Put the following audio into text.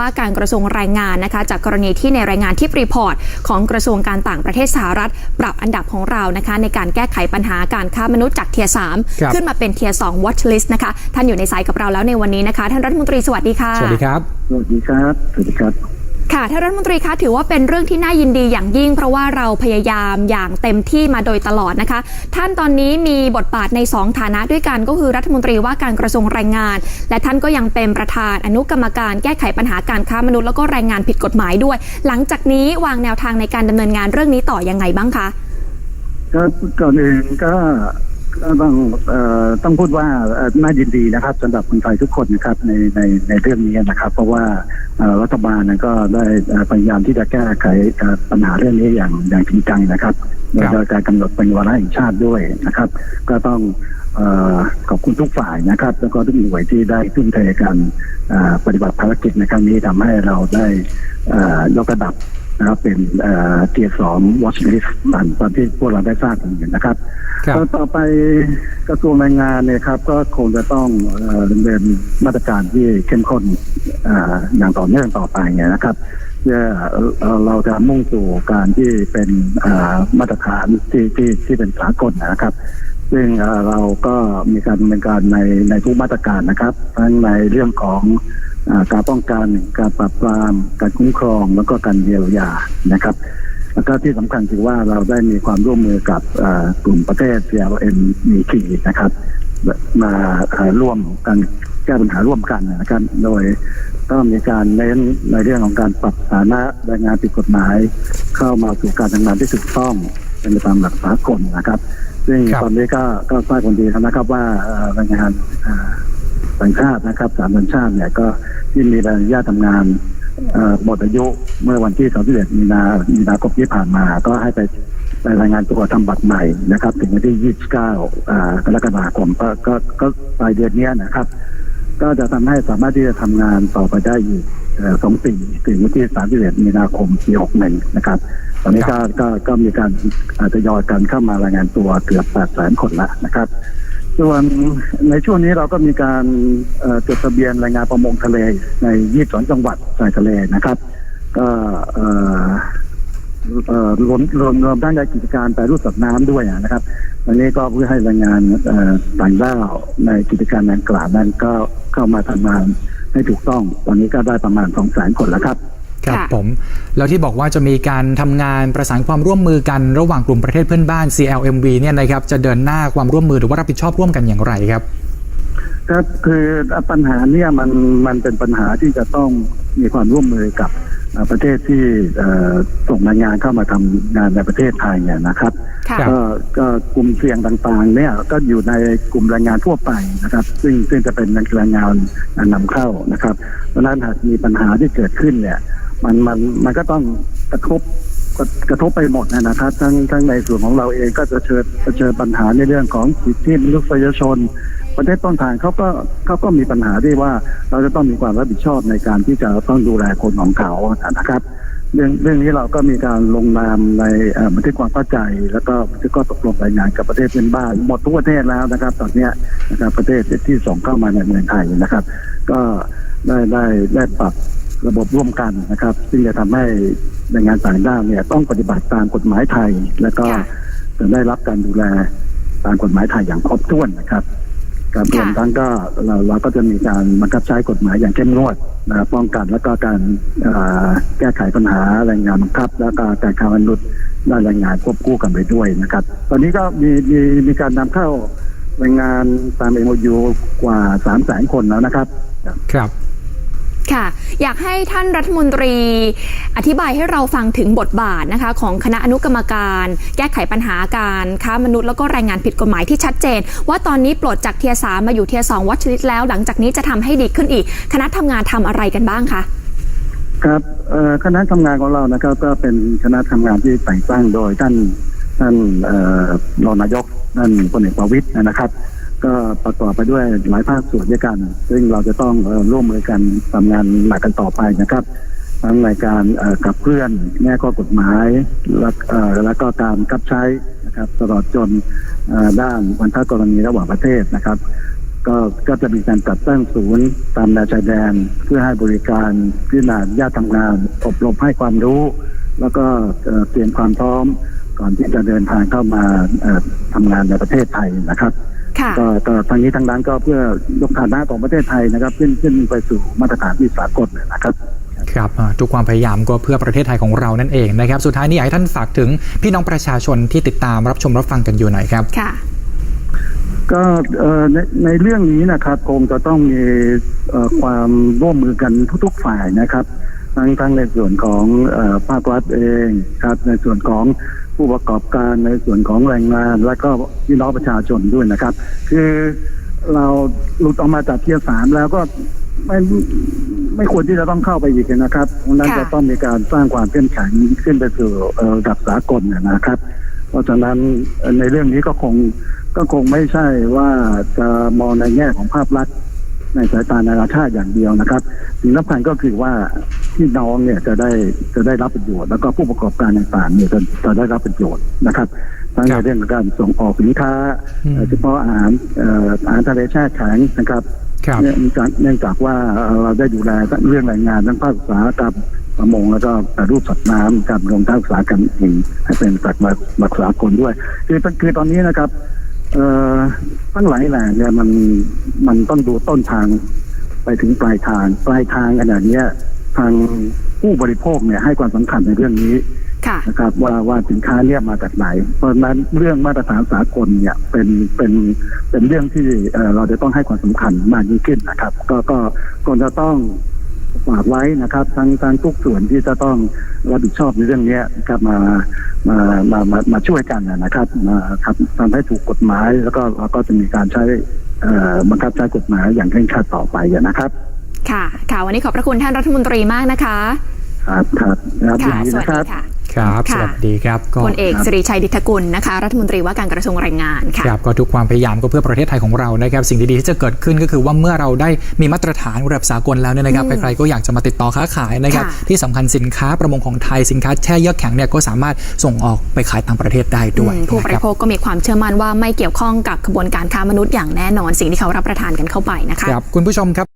ว่าการกระทรวงแรงงานนะคะจากกรณีที่ในรายงานที่รีพอร์ตของกระทรวงการต่างประเทศสหรัฐ ปรับอันดับของเรานะคะในการแก้ไขปัญหาการค้ามนุษย์จากเทียร์สครับขึ้นมาเป็นเทียร์สอง watch list นะคะท่านอยู่ในสายกับเราแล้วในวันนี้นะคะ ท่านรัฐมนตรีสวัสดีค่ะ สวัสดีครับ สวัสดีครับ สวัสดีครับ ค่ะท่านรัฐมนตรีคะถือว่าเป็นเรื่องที่น่ายินดีอย่างยิ่ง เพราะว่าเราพยายามอย่างเต็มที่มาโดยตลอดนะคะ ท่านตอนนี้มีบทบาทในสองฐานะด้วยกันก็คือรัฐมนตรีว่าการกระทรวงแรงงาน และท่านก็ยังเป็นประธานอนุกรรมการแก้ไขปัญหาการค้ามนุษย์แล้วก็แรงงานผิดกฎหมายด้วย หลังจากนี้วางแนวทางในการดำเนินงานเรื่องนี้ต่อยังไงบ้างคะก็ก่อนอื่นก็ ต้องเอ่อต้องพูดว่าเอ่อน่ายินดีนะครับสำหรับคนไทยทุกคนนะครับในในในเรื่องนี้นะครับ เพราะว่าเอ่อรัฐบาลนั้นก็ได้เอ่อพยายามที่จะแก้ไขเอ่อปัญหาเรื่องนี้อย่างอย่างจริงจังนะครับโดยครับการกำหนดเป็นวาระแห่งชาติด้วยนะครับ ก็ต้องเอ่อขอบคุณทุกฝ่ายนะครับ แล้วก็ทุกหน่วยที่ได้ทุ่มเทกันเอ่อปฏิบัติภารกิจในครั้งนี้ทำให้เราได้เอ่อยกระดับ นะครับเป็นเอ่อเทียร์สองวอชลิสต์ตอนที่พวกเราได้ทราบกันอยู่นะครับครับแล้วต่อไปกระทรวงแรงงานเนี่ยครับ ก็คงจะต้องเอ่อดำเนินมาตรการที่เข้มข้นเอ่ออย่างต่อเนื่องต่อไปเนี่ยนะครับเพื่อเอ่อเราจะมุ่งสู่การที่เป็นเอ่อมาตรฐานที่ที่ที่เป็นสากลนะครับ ซึ่งเราก็มีการดำเนินการในในทุกมาตรการนะครับทั้งในเรื่องของอการป้องกันการปราบปราม การคุ้มครองแล้วก็การเยียวยานะครับ แล้วก็ที่สำคัญคือว่าเราได้มีความร่วมมือกับกลุ่มประเทศ CLM มีขีนะครับ มาร่วมกันแก้ปัญหาร่วมกันนะครับ โดยก็มีการเน้นในเรื่องของการปรับฐานะแรงงานผิดกฎหมาย เข้ามาสู่การทำงานที่ถูกต้องเป็นไปตามหลักสากลนะครับ ซึ่งตอนนี้ก็ก็ทราบคนดีนะครับว่าแรงงานต่างชาตินะครับสามสัญชาติเนี่ยก็ที่มีใบอนุญาตทำงานหมดอายุเมื่อวันที่31มีนามีนาคมที่ผ่านมา ก็ให้ไปไปรายงานตัวทำบัตรใหม่นะครับ ถึงวันที่ 29กรกฎาคมก็ก็ก็ปลายเดือนนี้นะครับ ก็จะทำให้สามารถที่จะทำงานต่อไปได้อีก สองปีถึงวันที่31มีนาคมปี61นะครับ ตอนนี้ก็ก็ก็มีการอาทยอยการเข้ามารายงานตัวเกือบ8แสนคนแล้วนะครับ ส่วนในช่วงนี้เราก็มีการเอ่อจดทะเบียนรายงานประมงทะเลใน22จังหวัดชายทะเลนะครับ ก็เอ่อเอ่อรวมรวมรวมทั้งในกิจการแปรรูปสัตว์น้ำด้วยนะครับวันนี้ก็เพื่อให้แรงงานเอ่อต่างด้าวในกิจการดังกล่าวนั้นก็เข้ามาทำงาน ให้ถูกต้อง ตอนนี้ก็ได้ประมาณ2 0 0 0 0 0คนแล้วครับครับค่ะผม แล้วที่บอกว่าจะมีการทำงานประสานความร่วมมือกันระหว่างกลุ่มประเทศเพื่อนบ้าน CLMV เนี่ยนะครับจะเดินหน้าความร่วมมือหรือว่ารับผิดชอบร่วมกันอย่างไรครับ ครับคือปัญหาเนี่ยมันมันเป็นปัญหาที่จะต้องมีความร่วมมือกับเอ่อ ประเทศที่เอ่อส่งแรงงานเข้ามาทำงานในประเทศไทยเนี่ยนะครับค่ะรับก็ก็กลุ่มเสี่ยงต่างๆ เนี่ยก็อยู่ในกลุ่มแรงงานทั่วไปนะครับ ซึ่งซึ่งจะเป็นแรงงานนำเข้านะครับเพราะฉะนั้นหากมีปัญหาที่เกิดขึ้นเนี่ย มันมันมันก็ต้องกระทบกระกระทบไปหมดนะครับ ทั้งทั้งในส่วนของเราเองก็จะเชิญเชิญปัญหาในเรื่องของสิทธิมนุษยชน ประเทศต้นทางเขาก็เขาก็มีปัญหาที่ว่าเราจะต้องมีความรับผิดชอบในการที่จะต้องดูแลคนของเขานะครับเรื่องเรื่องนี้เราก็มีการลงนามในเอ่อบันทึกความเข้าใจ แล้วก็บันทึกข้อตกลงรายงานกับประเทศเพื่อนบ้านหมดทุกประเทศแล้วนะครับ ตอนเนี้ยนะครับประเทศที่ส่งเข้ามาในเมืองไทยนะครับ ก็ได้ได้ได้ปรับระบบร่วมกันนะครับซึ่งจะทำให้แรงงานต่างด้าวเนี่ยต้องปฏิบัติตามกฎหมายไทย แล้วก็ค่ะจะได้รับการดูแลตามกฎหมายไทยอย่างครบถ้วนนะครับ ครับรวมทั้งก็เราเราก็จะมีการบังคับใช้กฎหมายอย่างเข้มงวดนะครับป้องกันแล้วก็การเอ่อแก้ไขปัญหาแรงงานบังคับ แล้วก็การค้ามนุษย์ด้านแรงงานควบคู่กันไปด้วยนะครับ ตอนนี้ก็มีมีมีการนำเข้าแรงงานตาม MOU กว่า3 0 0 0 0 0คนแล้วนะครับ ครับ ค่ะ อยากให้ท่านรัฐมนตรี อธิบายให้เราฟังถึงบทบาทนะคะ ของคณะอนุกรรมการ แก้ไขปัญหาการค้ามนุษย์แล้วก็แรงงานผิดกฎหมายที่ชัดเจน ว่าตอนนี้ปลดจากเทียสามาอยู่เทียสองวัชริตแล้ว หลังจากนี้จะทำให้ดีขึ้นอีก คณะทำงานทำอะไรกันบ้างคะครับคณะทำงานของเรานะครับก็เป็นคณะทำงานที่แต่งตั้งโดยท่านท่านรองนายกท่านพลเอกประวิตยนะครับ ก็ประกอบไปด้วยหลายภาคส่วนด้วยกัน ซึ่งเราจะต้องร่วมมือกันทำงานหนักกันต่อไปนะครับทั้งในการกับเพื่อนแง่ข้อกฎหมาย แล้วเอ่อแล้วก็การกับใช้นะครับตลอดจนด้านวันทกรณีระหว่างประเทศนะครับ ก็ก็จะมีการจัดตั้งศูนย์ตามแนวชายแดน เพื่อให้บริการพิจารณาญาติทำงาน อบรมให้ความรู้ แล้วก็เตรียมความพร้อมก่อนที่จะเดินทางเข้ามาทำงานในประเทศไทยนะครับ ก็ก็ทางนี้ทางนั้นก็เพื่อยกฐานะของประเทศไทยนะครับขึ้นขึ้นไปสู่มาตรฐานที่สากลนะครับครับอ่าทุกความพยายามก็เพื่อประเทศไทยของเรานั่นเองนะครับ สุดท้ายนี้อยากให้ท่านฝากถึงพี่น้องประชาชนที่ติดตามรับชมรับฟังกันอยู่หน่อยครับค่ะก็เอ่อในในเรื่องนี้นะครับคงจะต้องมีเอ่อความร่วมมือกันทุกๆฝ่ายนะครับทั้งทั้งในส่วนของเอ่อภาครัฐเองครับในส่วนของ ผู้ประกอบการในส่วนของแรงงาน และก็พี่น้องประชาชนด้วยนะครับ คือเราหลุดออกมาจากเทียสามแล้วก็ไม่ไม่ควรที่จะต้องเข้าไปอีกนะครับดังนั้นจะต้องมีการสร้างความเข้มแข็งขึ้นไปสู่ระดับสากลนะครับ เพราะฉะนั้นในเรื่องนี้ก็คงก็คงไม่ใช่ว่าจะมองในแง่ของภาพลักษณ์ในสายตานานาชาติอย่างเดียวนะครับสิ่งสำคัญก็คือว่า ที่น้องเนี่ยจะได้จะได้รับประโยชน์ แล้วก็ผู้ประกอบการต่างๆเนี่ยจะจะได้รับประโยชน์นะครับทั้งครัในบเรื่องของการส่งออกสินค้าอืมเอ่อเฉพาะอาหารเอ่ออาหารทะเลแช่แข็งนะครับครับเนื่องจากเนื่องจากว่าเอ่อเราได้ดูแลเรื่องแรงงานทั้งภาคอุตสาหกรรมประมงแล้วก็แปรรูปสัตว์น้ำการรวมทั้งอุตสาหกรรมอื่นให้เป็นสัตว์มามาสากลด้วยคือคือตอนนี้นะครับเอ่อทั้งหลายแหล่เนี่ยมันมันต้องดูต้นทางไปถึงปลายทางปลายทางขนาดนี้ย ทางผู้บริโภคเนี่ยให้ความสำคัญในเรื่องนี้ค่ะนะครับ ว่าว่าสินค้าเนี่ยมาจากไหน เพราะฉะนั้นเรื่องมาตรฐานสากลเนี่ยเป็นเป็นเป็นเรื่องที่เอ่อเราจะต้องให้ความสำคัญมากยิ่งขึ้นนะครับ ก็ก็ก็จะต้องฝากไว้นะครับทั้งทั้งทุกส่วนที่จะต้องรับผิดชอบในเรื่องเนี้ยนะครับมามามามามาช่วยกันนะครับมาครับทำให้ถูกกฎหมายแล้วก็เราก็จะมีการใช้เอ่อบังคับใช้กฎหมายอย่างเคร่งครัดต่อไปนะครับ ค่ะ ค่ะ วันนี้ขอบพระคุณท่านรัฐมนตรีมากนะคะ ครับครับครับค่ะ ยินดีสวัสนะคดีรับ ค่ะ ครับ สค่ะ วัสดีครับก็พลเอกสิริชัยดิษฐกุลนะคะ รัฐมนตรีว่าการกระทรวงแรงงานค่ะ ครับก็ทุกความพยายามก็เพื่อประเทศไทยของเรานะครับ สิ่งดีๆที่จะเกิดขึ้นก็คือว่าเมื่อเราได้มีมาตรฐานระดับสากลแล้วเนี่ยนะครับอืมใครๆก็อยากจะมาติดต่อค้าขายนะครับ ค่ะ ที่สำคัญสินค้าประมงของไทยสินค้าแช่เยือกแข็งเนี่ยก็สามารถส่งออกไปขายต่างประเทศได้ด้วยอืมผู้บนะคริรับ โภคก็มีความเชื่อมั่นว่าไม่เกี่ยวข้องกับขบวนการค้ามนุษย์อย่างแน่นอนสิ่งที่เขารับประทานกันเข้าไปนะคะ ครับ คุณผู้ชมครับ